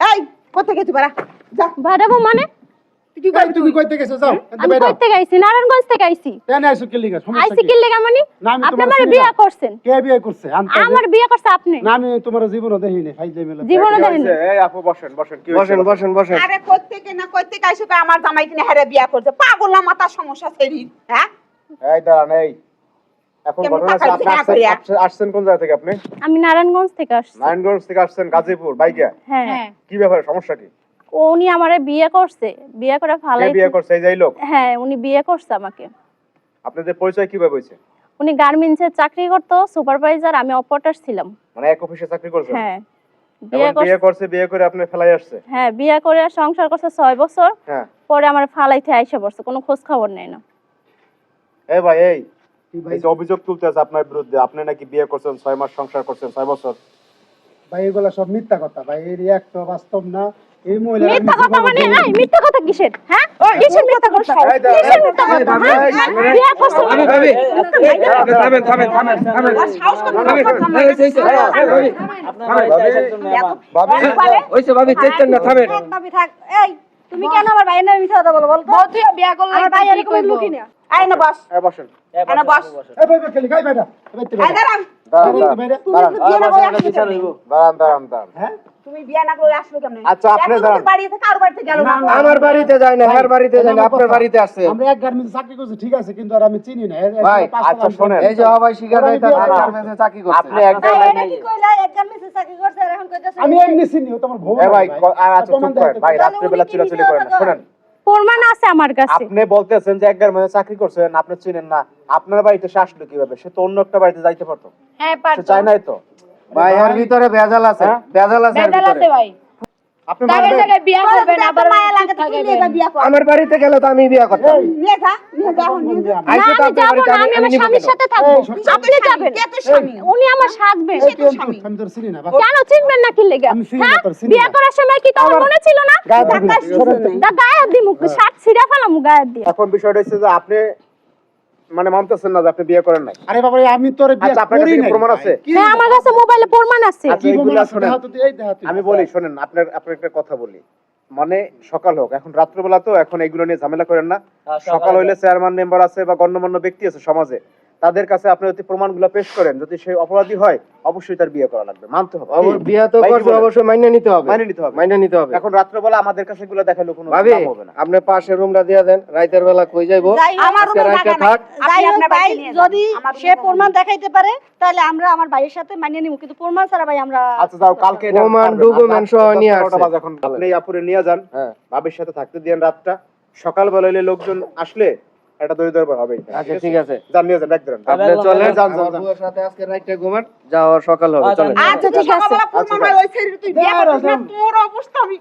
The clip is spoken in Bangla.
এই কোথায় গেছি বাড়া? যা। বাড়াবো মানে? তুই কি এই, করবি তুমি কইতে গেছো? যাও আমি বাইরে কই নারায়ণগঞ্জ থেকে আইছি। কেন আইছো কি লিগা সমস্যা আইছি কি? কি মানে? আপনি আমার চিনি করছেন? কে বিয়ে করছে? আমার বিয়ে করছে আপনি। না আমি তোমার জীবনও দেখিনি খাই যাই মেলা জীবনে কি এই আপু বসেন বসেন কি বসেন বসেন বসেন। আরে কই থেকে না কই থেকে আইসো আমার জামাই কিনে হেরে বিয়া করছে। পাগল না মাথা সমস্যা শরীর হ্যাঁ? এই দাঁড়ান এই। এখন ঘটনা হচ্ছে আপনি আসছেন কোন জায়গা থেকে আপনি? আমি নারায়ণগঞ্জ থেকে আসছি। নারায়ণগঞ্জ থেকে আসছেন গাজীপুর বাইকে? হ্যাঁ। কি ব্যাপার সমস্যা কি? উনি আমারে বিয়ে করছে বিয়ে করে ফালাই বিয়ে করছে এই যাই লোক হ্যাঁ উনি বিয়ে করছে আমাকে। আপনাদের পরিচয় কীভাবে হয়েছে? উনি গার্মেন্টসে চাকরি করতো সুপারভাইজার আমি অপারেটর ছিলাম। মানে এক অফিসে চাকরি করছেন? হ্যাঁ। বিয়ে করছে বিয়ে করে আপনি ফেলাই আসছে? হ্যাঁ বিয়ে করে সংসার করছে ছয় বছর। হ্যাঁ। পরে আমার ফালাইতে আইসা পড়ছে কোনো খোঁজ খবর নেই না। এই ভাই এই। যে অভিযোগ তুলতে আছে আপনার বিরুদ্ধে আপনি নাকি বিয়ে করছেন ছয় মাস সংসার করছেন ছয় বছর ভাই এগুলা সব মিথ্যা কথা ভাই এর একটা বাস্তব না এই মহিলা মিথ্যা কথা মানে এই মিথ্যা কথা কিসের হ্যাঁ কিসের মিথ্যা কথা কিসের মিথ্যা কথা ভাবি, হ্যাঁ? এই ভাবি, বিয়ে করছে ভাবি ভাবি থামেন থামেন থামেন থামেন সাহস কত ভাবি কথা এই, এই, ভাবি ভাবি ওইসে ভাবি চেতেন না থামেন ভাবি থাক এই তুমি কেন আমার ভাইয়ের নামে মিথ্যা কথা বলো বল তো? তুই বিয়া করলে আমার ভাই এরকম লুকি না। আয় না বস। এ বসেন। এনে বস। এই ভাই ভাই খেলি খাই বেটা আয় দাঁড়ান। দাঁড়ান না? দাঁড়ান দাঁড়ান দাঁড়ান। হ্যাঁ? তুমি বিয়ে না করে আসলো কেমনে? আচ্ছা, আপনি এখন বাড়ি থেকে আর বাড়িতে গেল না? আমার বাড়িতে যায় না আমার বাড়িতে যায় না আপনার বাড়িতে আসছে। আমরা এক গার্মেন্টসে চাকরি করছি ঠিক আছে কিন্তু আর আমি চিনি না। এর- এর ভাই, আচ্ছা, নাম এই যে হবাই শিকার ওরা হইতা গার্মেন্টসে চাকরি করছে। আপনি একদম ভাই কি কইলা? একজন মিছে চাকরি করছে আর এখন কইতাছে আমি এমনি চিনি তোমার ভৌ এ ভাই আচ্ছা চুপ করেন। ভাই তাহলে রাত্রিবেলা উনি কি চিল্লাচিল্লি মিথ্যা করেন না শুনেন। প্রমাণ আছে আমার কাছে। আপনি বলতেছেন যে একবার মধ্যে চাকরি করছেন আপনি চিনেন না। আপনার বাড়িতে সে আসলো কীভাবে? সে তো অন্য একটা বাড়িতে যাইতে পারতো। হ্যাঁ পারতো চায় নাই তো? ভাই এর ভিতরে ভেজাল আছে হ্যাঁ? ভেজাল আছে বেজাল আছে ভাই। আপনি তাদের মানবেন? জায়গায় বিয়া করবেন আবার মায়া লাগে তো তুমি এবার বিয়ে কর। আমার বাড়িতে গেলে তো আমি বিয়ে করতাম। নিয়ে যা নিয়ে যা এখন নিয়ে যা। না আইসে তো আমি আপনার না আমি আমি আমি আমার স্বামীর কেন? সাথে থাকব। আপনি যাবেন। কে তোর স্বামী? উনি আমার সাজবেন এই তুই আমি আমি তোর চিনি না কেন চিনবেন না কি লেগে? আমি চিনি না হ্যাঁ? বিয়ে। করার সময় কি তোমার মনে ছিল না? গায়ে দিবি। না, সরেন তো। দি মুখ শার্ট ছিড়া ফেলাম গায়ে দিয়ে। এখন বিষয়টা হচ্ছে যে আপনি মানে মানতেছেন না যে আপনি বিয়ে করেন নাই? আরে বাবা আমি তোর বিয়ে আচ্ছা, করি নাই। প্রমাণ আছে? হ্যাঁ আমার কাছে মোবাইলে প্রমাণ আছে। আচ্ছা, কি প্রমাণ আমি বলি শুনেন আপনার আপনার একটা কথা বলি। মানে সকাল হোক এখন রাত্রবেলা তো এখন এগুলো নিয়ে ঝামেলা করেন না। সকাল হইলে চেয়ারম্যান মেম্বার আছে বা গণ্যমান্য ব্যক্তি আছে সমাজে। তাদের কাছে আপনি যদি প্রমাণগুলো পেশ করেন যদি সে অপরাধী হয় অবশ্যই তার বিয়ে করা লাগবে। মানতে হবে। বিয়ে তো ভাই কি করছে বলেন? অবশ্যই মাইনে নিতে হবে। মাইনে নিতে হবে। মাইনে নিতে হবে। এখন রাত্রবেলা আমাদের কাছে এগুলো দেখালে কোনো লাভ হবে না। আপনি পাশে রুমটা দিয়ে দেন রাইতের বেলা কই যাইবো? আমার রুমে থাক। আপনি আপনার ভাই। যদি সে প্রমাণ। দেখাইতে পারে তাহলে আমরা আমার ভাইয়ের সাথে মানিয়ে নিব কিন্তু প্রমাণ ছাড়া ভাই আমরা আচ্ছা যাও কালকে প্রমাণ, document আর সহ নিয়ে আসছে। এখন। আপনি আপুরে নিয়ে যান। হ্যাঁ। ভাবির সাথে থাকতে দিয়েন রাতটা। সকালবেলা হইলে লোকজন আসলে দরবার হবে আচ্ছা ঠিক আছে? যান নিয়ে যান এক আপনি চলেন যান, যান, যান। সাথে আজকে রাইতে ঘুমান। যাও সকাল হবে চলেন। আচ্ছা ঠিক আছে। আচ্ছা, মারবা ওই ছেড়ে তুই বিয়ে করছিস তোর অবস্থা আমি